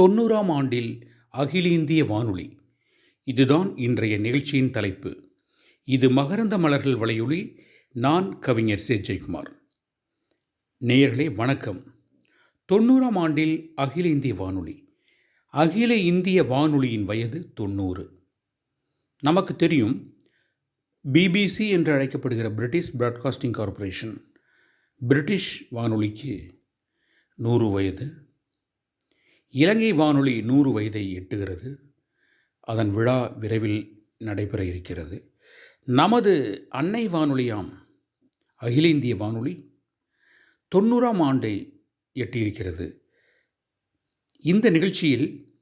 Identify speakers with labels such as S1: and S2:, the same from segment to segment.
S1: தொண்ணூறாம் ஆண்டில் அகில இந்திய வானொலி. இதுதான் இன்றைய நிகழ்ச்சியின் தலைப்பு. இது மகரந்த மலர்கள் வலையொலி. நான் கவிஞர் சே. ஜெயக்குமார். நேயர்களே வணக்கம். தொண்ணூறாம் ஆண்டில் அகில இந்திய வானொலி. அகில இந்திய வானொலியின் வயது தொண்ணூறு. நமக்கு தெரியும் பிபிசி என்று அழைக்கப்படுகிற பிரிட்டிஷ் பிராட்காஸ்டிங் கார்ப்பரேஷன் பிரிட்டிஷ் வானொலிக்கு நூறு வயது. இலங்கை வானொலி நூறு வயதை எட்டுகிறது. அதன் விழா விரைவில் நடைபெற இருக்கிறது. நமது அன்னை வானொலியாம் அகில இந்திய வானொலி தொண்ணூறாம் ஆண்டை எட்டியிருக்கிறது. இந்த நிகழ்ச்சியில்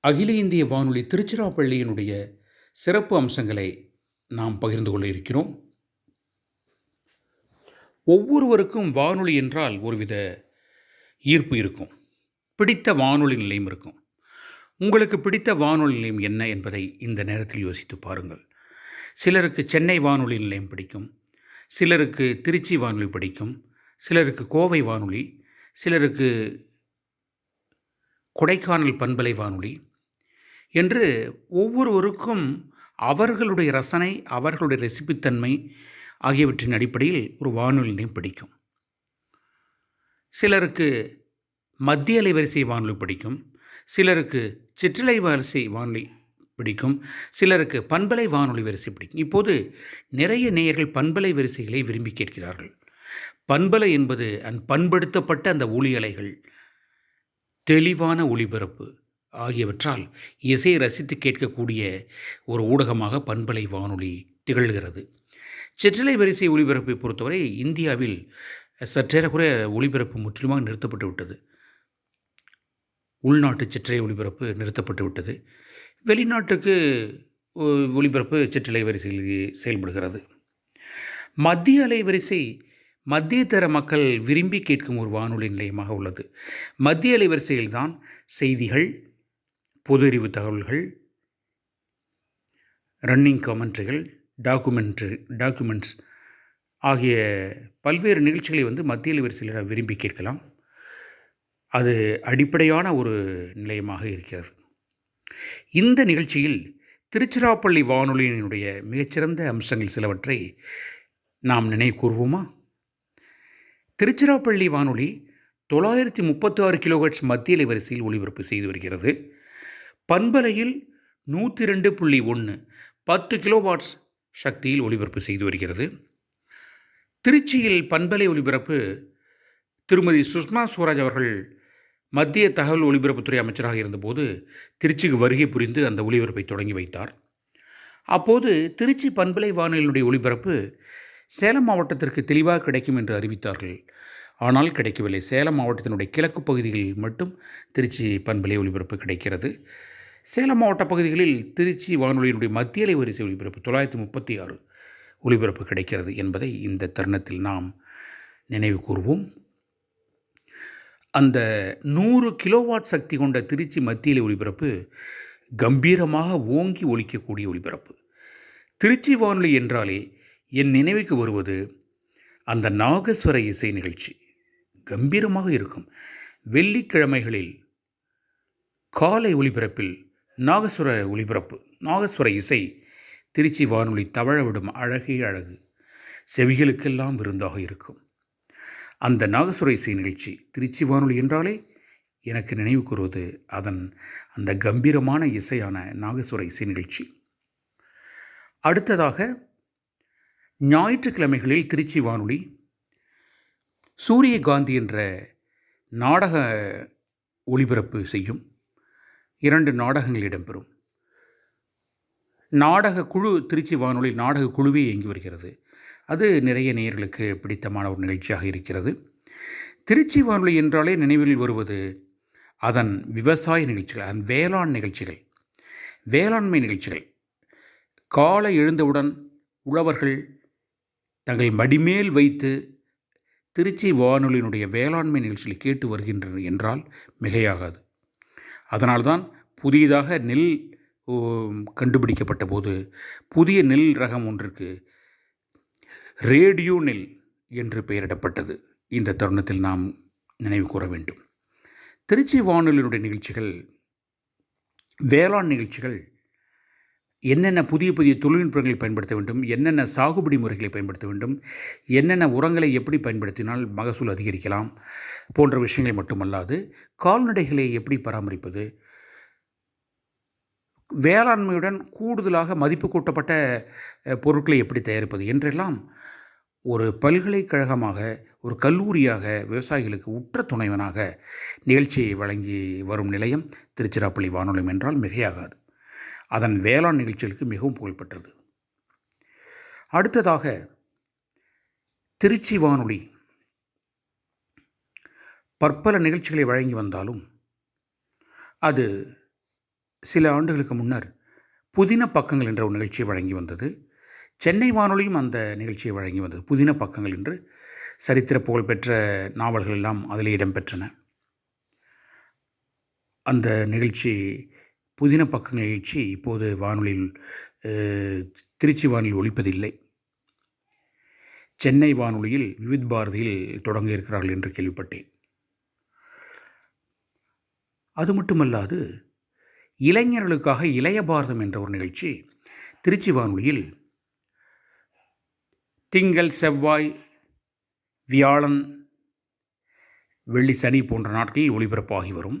S1: அகில இந்திய வானொலி திருச்சிராப்பள்ளியினுடைய சிறப்பு அம்சங்களை நாம் பகிர்ந்து கொள்ள இருக்கிறோம். ஒவ்வொருவருக்கும் வானொலி என்றால் ஒருவித ஈர்ப்பு இருக்கும். பிடித்த வானொலி நிலையம் இருக்கும். உங்களுக்கு பிடித்த வானொலி நிலையம் என்ன என்பதை இந்த நேரத்தில் யோசித்து பாருங்கள். சிலருக்கு சென்னை வானொலி நிலையம் பிடிக்கும். சிலருக்கு திருச்சி வானொலி பிடிக்கும். சிலருக்கு கோவை வானொலி. சிலருக்கு கொடைக்கானல் பண்பலை வானொலி என்று ஒவ்வொருவருக்கும் அவர்களுடைய ரசனை அவர்களுடைய ரெசிபித்தன்மை ஆகியவற்றின் அடிப்படையில் ஒரு வானொலி நிலையம் பிடிக்கும். சிலருக்கு மத்திய அலைவரிசை வானொலி பிடிக்கும். சிலருக்கு சிற்றலை வரிசை வானொலி பிடிக்கும். சிலருக்கு பண்பலை வானொலி வரிசை பிடிக்கும். இப்போது நிறைய நேயர்கள் பண்பலை வரிசைகளை விரும்பி கேட்கிறார்கள். பண்பலை என்பது அந் பண்படுத்தப்பட்ட அந்த ஒளியலைகள் தெளிவான ஒளிபரப்பு ஆகியவற்றால் இசையை ரசித்து கேட்கக்கூடிய ஒரு ஊடகமாக பண்பலை வானொலி திகழ்கிறது. சிற்றலை வரிசை ஒளிபரப்பை பொறுத்தவரை இந்தியாவில் சற்றேறக்குறைய ஒளிபரப்பு முற்றிலுமாக நிறுத்தப்பட்டு விட்டது உள்நாட்டு சிற்றலை ஒளிபரப்பு நிறுத்தப்பட்டு விட்டது. வெளிநாட்டுக்கு ஒளிபரப்பு சிற்றலை வரிசையில் செயல்படுகிறது. மத்திய அலைவரிசை மத்திய தர மக்கள் விரும்பி கேட்கும் ஒரு வானொலி நிலையமாக உள்ளது. மத்திய அலைவரிசையில்தான் செய்திகள் பொது அறிவு தகவல்கள் ரன்னிங் கமெண்ட்ரிகள் டாக்குமெண்ட்ரி டாக்குமெண்ட்ஸ் ஆகிய பல்வேறு நிகழ்ச்சிகளை வந்து மத்திய அலைவரிசையில் விரும்பி கேட்கலாம். அது அடிப்படையான ஒரு நிலையமாக இருக்கிறது. இந்த நிகழ்ச்சியில் திருச்சிராப்பள்ளி வானொலியினுடைய மிகச்சிறந்த அம்சங்கள் சிலவற்றை நாம் நினைவு கூறுவோமா திருச்சிராப்பள்ளி வானொலி தொள்ளாயிரத்தி முப்பத்தி ஆறு கிலோஹெட்ஸ் மத்திய வரிசையில் ஒளிபரப்பு செய்து வருகிறது. பண்பலையில் நூற்றி ரெண்டு புள்ளி ஒன்று பத்து கிலோவாட்ஸ் சக்தியில் ஒளிபரப்பு செய்து வருகிறது. திருச்சியில் பண்பலை ஒளிபரப்பு திருமதி சுஷ்மா ஸ்வராஜ் அவர்கள் மத்திய தகவல் ஒலிபரப்புத்துறை அமைச்சராக இருந்தபோது திருச்சிக்கு வருகை புரிந்து அந்த ஒளிபரப்பை தொடங்கி வைத்தார். அப்போது திருச்சி பண்பலை வானொலியினுடைய ஒளிபரப்பு சேலம் மாவட்டத்திற்கு தெளிவாக கிடைக்கும் என்று அறிவித்தார்கள். ஆனால் கிடைக்கவில்லை. சேலம் மாவட்டத்தினுடைய கிழக்கு பகுதிகளில் மட்டும் திருச்சி பண்பலை ஒளிபரப்பு கிடைக்கிறது. சேலம் மாவட்ட பகுதிகளில் திருச்சி வானொலியினுடைய மத்தியலை வரிசை ஒளிபரப்பு தொள்ளாயிரத்தி முப்பத்தி ஆறு ஒளிபரப்பு கிடைக்கிறது என்பதை இந்த தருணத்தில் நாம் நினைவு கூறுவோம். அந்த நூறு கிலோவாட் சக்தி கொண்ட திருச்சி மத்தியில் ஒளிபரப்பு கம்பீரமாக ஓங்கி ஒலிக்கக்கூடிய ஒளிபரப்பு. திருச்சி வானொலி என்றாலே என் நினைவுக்கு வருவது அந்த நாகஸ்வர இசை நிகழ்ச்சி. கம்பீரமாக இருக்கும். வெள்ளிக்கிழமைகளில் காலை ஒளிபரப்பில் நாகஸ்வர ஒளிபரப்பு நாகஸ்வர இசை திருச்சி வானொலி தவழவிடும் அழகே அழகு. செவிகளுக்கெல்லாம் விருந்தாக இருக்கும். அந்த நாகசுர இசை நிகழ்ச்சி திருச்சி வானொலி என்றாலே எனக்கு நினைவு கூறுவது அதன் அந்த கம்பீரமான இசையான நாகசுர இசை நிகழ்ச்சி அடுத்ததாக ஞாயிற்றுக்கிழமைகளில் திருச்சி வானொலி சூரியகாந்தி என்ற நாடக ஒளிபரப்பு செய்யும். இரண்டு நாடகங்கள் இடம்பெறும். நாடக குழு திருச்சி வானொலி நாடக குழுவே இயங்கி வருகிறது. அது நிறைய நேயர்களுக்கு பிடித்தமான ஒரு நிகழ்ச்சியாக இருக்கிறது. திருச்சி வானொலி என்றாலே நினைவில் வருவது அதன் விவசாய நிகழ்ச்சிகள் அதன் வேளாண் நிகழ்ச்சிகள் வேளாண்மை நிகழ்ச்சிகள். காலை எழுந்தவுடன் உழவர்கள் தங்கள் மடிமேல் வைத்து திருச்சி வானொலியினுடைய வேளாண்மை நிகழ்ச்சிகளை கேட்டு வருகின்றனர் என்றால் மிகையாகாது. அதனால்தான் புதியதாக நெல் கண்டுபிடிக்கப்பட்ட போது புதிய நெல் ரகம் ஒன்றுக்கு ரேடியோ நில் என்று பெயரிடப்பட்டது. இந்த தருணத்தில் நாம் நினைவு கூற வேண்டும். திருச்சி வானொலியினுடைய நிகழ்ச்சிகள் வேளாண் நிகழ்ச்சிகள் என்னென்ன புதிய புதிய தொழில்நுட்பங்களை பயன்படுத்த வேண்டும் என்னென்ன சாகுபடி முறைகளை பயன்படுத்த வேண்டும் என்னென்ன உரங்களை எப்படி பயன்படுத்தினால் மகசூல் அதிகரிக்கலாம் போன்ற விஷயங்கள் மட்டுமல்லாது கால்நடைகளை எப்படி பராமரிப்பது வேளாண்மையுடன் கூடுதலாக மதிப்பு கூட்டப்பட்ட பொருட்களை எப்படி தயாரிப்பது என்றெல்லாம் ஒரு பல்கலைக்கழகமாக ஒரு கல்லூரியாக விவசாயிகளுக்கு உற்ற துணைவனாக நிகழ்ச்சியை வழங்கி வரும் நிலையம் திருச்சிராப்பள்ளி வானொலியம் என்றால் மிகையாகாது. அதன் வேளாண் நிகழ்ச்சிகளுக்கு மிகவும் புகழ்பெற்றது. அடுத்ததாக திருச்சி வானொலி பற்பல நிகழ்ச்சிகளை வழங்கி வந்தாலும் அது சில ஆண்டுகளுக்கு முன்னர் புதின பக்கங்கள் என்ற ஒரு நிகழ்ச்சியை வழங்கி வந்தது. சென்னை வானொலியும் அந்த நிகழ்ச்சியை வழங்கி வந்தது. புதின பக்கங்கள் என்று சரித்திர புகழ்பெற்ற நாவல்கள் எல்லாம் அதில் இடம்பெற்றன. அந்த நிகழ்ச்சி புதின பக்கங்கள் நிகழ்ச்சி இப்போது வானொலியில் திருச்சி வானொலியில் ஒழிப்பதில்லை சென்னை வானொலியில் விவித் பாரதியில் தொடங்க இருக்கிறார்கள் என்று கேள்விப்பட்டேன். அது மட்டுமல்லாது இளைஞர்களுக்காக இளைய பாரதம் என்ற ஒரு நிகழ்ச்சி திருச்சி வானொலியில் திங்கள் செவ்வாய் வியாழன் வெள்ளி சனி போன்ற நாட்களில் ஒளிபரப்பாகி வரும்.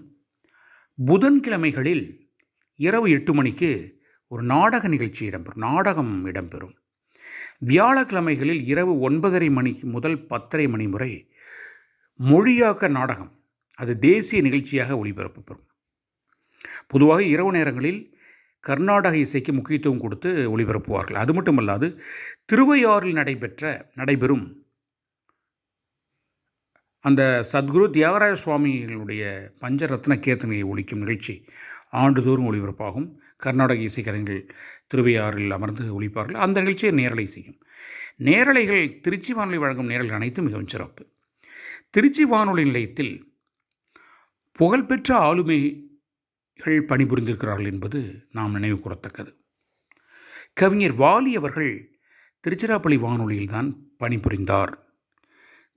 S1: புதன்கிழமைகளில் இரவு எட்டு மணிக்கு ஒரு நாடக நிகழ்ச்சி இடம்பெறும். நாடகம் இடம்பெறும். வியாழக்கிழமைகளில் இரவு ஒன்பதரை மணிக்கு முதல் பத்தரை மணி முறை மொழியாக்க நாடகம். அது தேசிய நிகழ்ச்சியாக ஒளிபரப்பப்படும். பொதுவாக இரவு நேரங்களில் கர்நாடக இசைக்கு முக்கியத்துவம் கொடுத்து ஒளிபரப்புவார்கள். அது மட்டுமல்லாது திருவையாறில் நடைபெற்ற நடைபெறும் அந்த சத்குரு தியாகராஜ சுவாமிகளுடைய பஞ்சரத்ன கீர்த்தனையை ஒழிக்கும் நிகழ்ச்சி ஆண்டுதோறும் ஒளிபரப்பாகும். கர்நாடக இசைக்கலைஞர்கள் திருவையாறில் அமர்ந்து ஒழிப்பார்கள் அந்த நிகழ்ச்சியை நேரலை செய்யும். நேரலைகள் திருச்சி வானொலி வழங்கும் நேரல்கள் அனைத்தும் மிகவும் சிறப்பு. திருச்சி வானொலி நிலையத்தில் புகழ்பெற்ற ஆளுமை பணிபுரிந்திருக்கிறார்கள் என்பது நாம் நினைவு கூறத்தக்கது. கவிஞர் வாலி அவர்கள் திருச்சிராப்பள்ளி வானொலியில்தான் பணிபுரிந்தார்.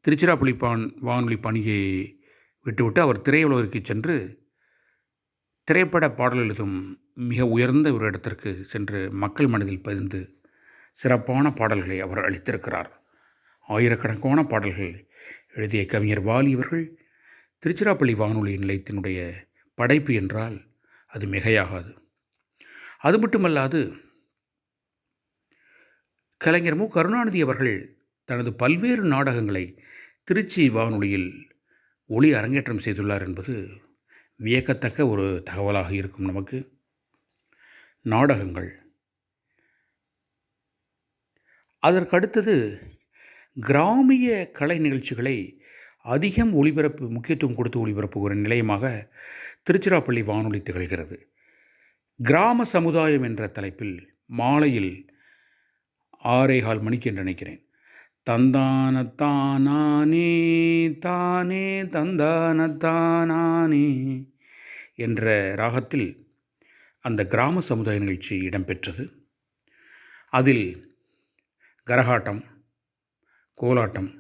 S1: திருச்சிராப்பள்ளி பான் வானொலி பணியை விட்டுவிட்டு அவர் திரையுலகிற்கு சென்று திரைப்பட பாடல் எழுதும் மிக உயர்ந்த ஒரு இடத்திற்கு சென்று மக்கள் மனதில் பதிந்து சிறப்பான பாடல்களை அவர் அளித்திருக்கிறார். ஆயிரக்கணக்கான பாடல்கள் எழுதிய கவிஞர் வாலி அவர்கள் திருச்சிராப்பள்ளி வானொலி நிலையத்தினுடைய படைப்பு என்றால் அது மிகையாகாது. அது மட்டுமல்லாது கலைஞர் மு. கருணாநிதி அவர்கள் தனது பல்வேறு நாடகங்களை திருச்சி வானொலியில் ஒளி அரங்கேற்றம் செய்துள்ளார் என்பது வியக்கத்தக்க ஒரு தகவலாக இருக்கும் நமக்கு. நாடகங்கள். அதற்கடுத்தது கிராமிய கலை நிகழ்ச்சிகளை அதிகம் ஒளிபரப்பு முக்கியத்துவம் கொடுத்து ஒளிபரப்புகிற நிலையமாக திருச்சிராப்பள்ளி வானொலி திகழ்கிறது. கிராம சமுதாயம் என்ற தலைப்பில் மாலையில் ஆறேகால் மணிக்கு என்று நினைக்கிறேன். தந்தான தானானே தானே தந்தான தானானே என்ற ராகத்தில் அந்த கிராம சமுதாய நிகழ்ச்சி இடம்பெற்றது. அதில் கரகாட்டம் கோலாட்டம்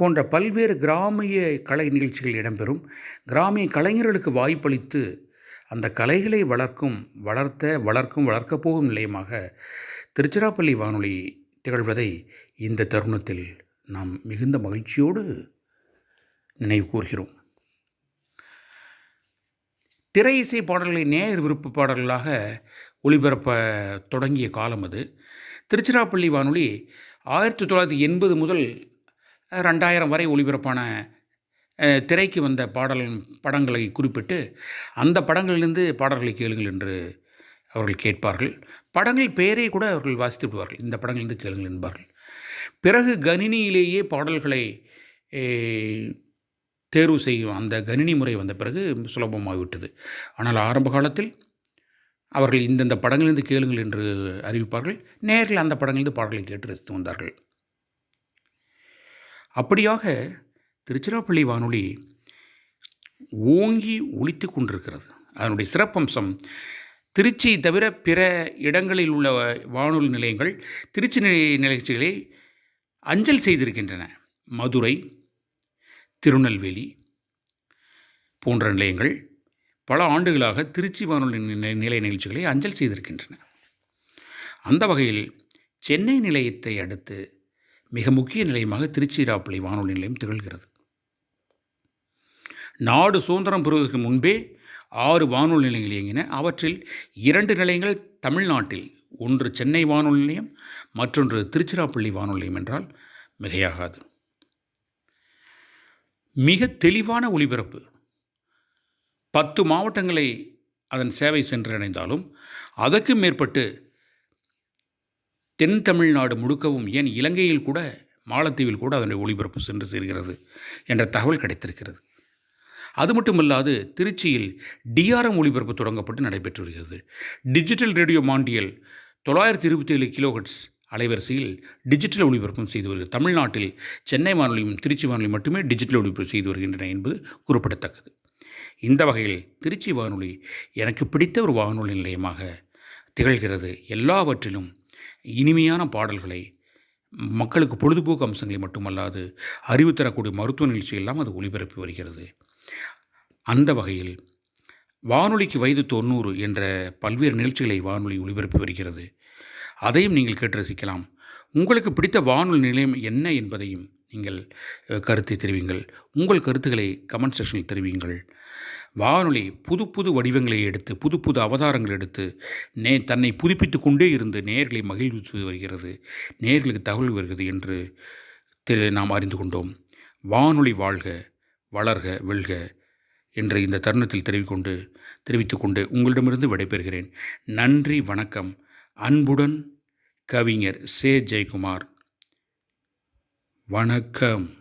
S1: போன்ற பல்வேறு கிராமிய கலை நிகழ்ச்சிகள் இடம்பெறும். கிராமிய கலைஞர்களுக்கு வாய்ப்பளித்து அந்த கலைகளை வளர்க்கும் வளர்த்த வளர்க்கும் வளர்க்கப் போகும் நிலையமாக திருச்சிராப்பள்ளி வானொலி திகழ்வதை இந்த தருணத்தில் நாம் மிகுந்த மகிழ்ச்சியோடு நினைவு கூர்கிறோம். திரை இசை பாடல்களை நேர் விருப்ப பாடல்களாக ஒளிபரப்ப தொடங்கிய காலம் அது. திருச்சிராப்பள்ளி வானொலி ஆயிரத்தி தொள்ளாயிரத்தி எண்பது முதல் ரெண்டாயிரம் வரை ஒளிபரப்பான திரைக்கு வந்த பாடல் படங்களை குறிப்பிட்டு அந்த படங்களிலிருந்து பாடல்களை கேளுங்கள் என்று அவர்கள் கேட்பார்கள். படங்கள் பெயரை கூட அவர்கள் வாசித்து விடுவார்கள் இந்த படங்களிலிருந்து கேளுங்கள் என்பார்கள். பிறகு கணினியிலேயே பாடல்களை தேர்வு செய்யும் அந்த கணினி முறை வந்த பிறகு சுலபமாகிவிட்டது. ஆனால் ஆரம்ப காலத்தில் அவர்கள் இந்தந்த படங்களிலிருந்து கேளுங்கள் என்று அறிவிப்பார்கள். நேரில் அந்த படங்களிலிருந்து பாடல்களை கேட்டு ரசித்து வந்தார்கள். அப்படியாக திருச்சிராப்பள்ளி வானொலி ஓங்கி ஒழித்து கொண்டிருக்கிறது. அதனுடைய சிறப்பம்சம் திருச்சி தவிர பிற இடங்களில் உள்ள வானொலி நிலையங்கள் திருச்சி நிலை- நிகழ்ச்சிகளை அஞ்சல் செய்திருக்கின்றன. மதுரை திருநெல்வேலி போன்ற நிலையங்கள் பல ஆண்டுகளாக திருச்சி வானொலி நிலை நிலைய நிகழ்ச்சிகளை அஞ்சல் செய்திருக்கின்றன. அந்த வகையில் சென்னை நிலையத்தை அடுத்து மிக முக்கிய நிலையமாக திருச்சிராப்பள்ளி வானொலி நிலையம் திகழ்கிறது. நாடு சுதந்திரம் பெறுவதற்கு முன்பே ஆறு வானொலி நிலையங்கள் இயங்கின. அவற்றில் இரண்டு நிலையங்கள் தமிழ்நாட்டில் ஒன்று சென்னை வானொலி நிலையம் மற்றொன்று திருச்சிராப்பள்ளி வானொலி நிலையம் என்றால் மிகையாகாது. மிக தெளிவான ஒளிபரப்பு பத்து மாவட்டங்களை அதன் சேவை சென்றடைந்தாலும் அதற்கு மேற்பட்டு தென் தமிழ்நாடு முழுக்கவும் ஏன் இலங்கையில் கூட மாலத்தீவில் கூட அதனுடைய ஒளிபரப்பு சென்று சேர்கிறது என்ற தகவல் கிடைத்திருக்கிறது. அது மட்டுமல்லாது திருச்சியில் டிஆர்எம் ஒளிபரப்பு தொடங்கப்பட்டு நடைபெற்று வருகிறது. டிஜிட்டல் ரேடியோ மாண்டியல் தொள்ளாயிரத்தி இருபத்தி ஏழு கிலோஹெட்ஸ் அலைவரிசையில் டிஜிட்டல் ஒளிபரப்பும் செய்து வருகிறது. தமிழ்நாட்டில் சென்னை வானொலியும் திருச்சி வானொலி மட்டுமே டிஜிட்டல் ஒளிபரப்பு செய்து வருகின்றன என்பது குறிப்பிடத்தக்கது. இந்த வகையில் திருச்சி வானொலி எனக்கு பிடித்த ஒரு வானொலி நிலையமாக திகழ்கிறது. எல்லாவற்றிலும் இனிமையான பாடல்களை மக்களுக்கு பொழுதுபோக்கு அம்சங்களை மட்டுமல்லாது அறிவு தரக்கூடிய மருத்துவ நிகழ்ச்சியெல்லாம் அது ஒளிபரப்பி வருகிறது. அந்த வகையில் வானொலிக்கு வயது தொண்ணூறு என்ற பல்வேறு நிகழ்ச்சிகளை வானொலி ஒளிபரப்பி வருகிறது. அதையும் நீங்கள் கேட்டு ரசிக்கலாம். உங்களுக்கு பிடித்த வானொலி நிலையம் என்ன என்பதையும் நீங்கள் கருத்தை தெரிவிங்கள். உங்கள் கருத்துக்களை கமெண்ட் செக்ஷனில் தெரிவிங்கள். வானொலி புது புது வடிவங்களை எடுத்து புது புது அவதாரங்கள் எடுத்து நே தன்னை புதுப்பித்து கொண்டே இருந்து நேர்களை மகிழ்வித்து வருகிறது நேர்களுக்கு தகவல் வருகிறது என்று தெரி நாம் அறிந்து கொண்டோம். வானொலி வாழ்க வளர்க வெல்க என்று இந்த தருணத்தில் தெரிவிக்கொண்டு தெரிவித்துக்கொண்டு உங்களிடமிருந்து விடைபெறுகிறேன். நன்றி வணக்கம். அன்புடன் கவிஞர் சே. ஜெயக்குமார். வணக்கம்.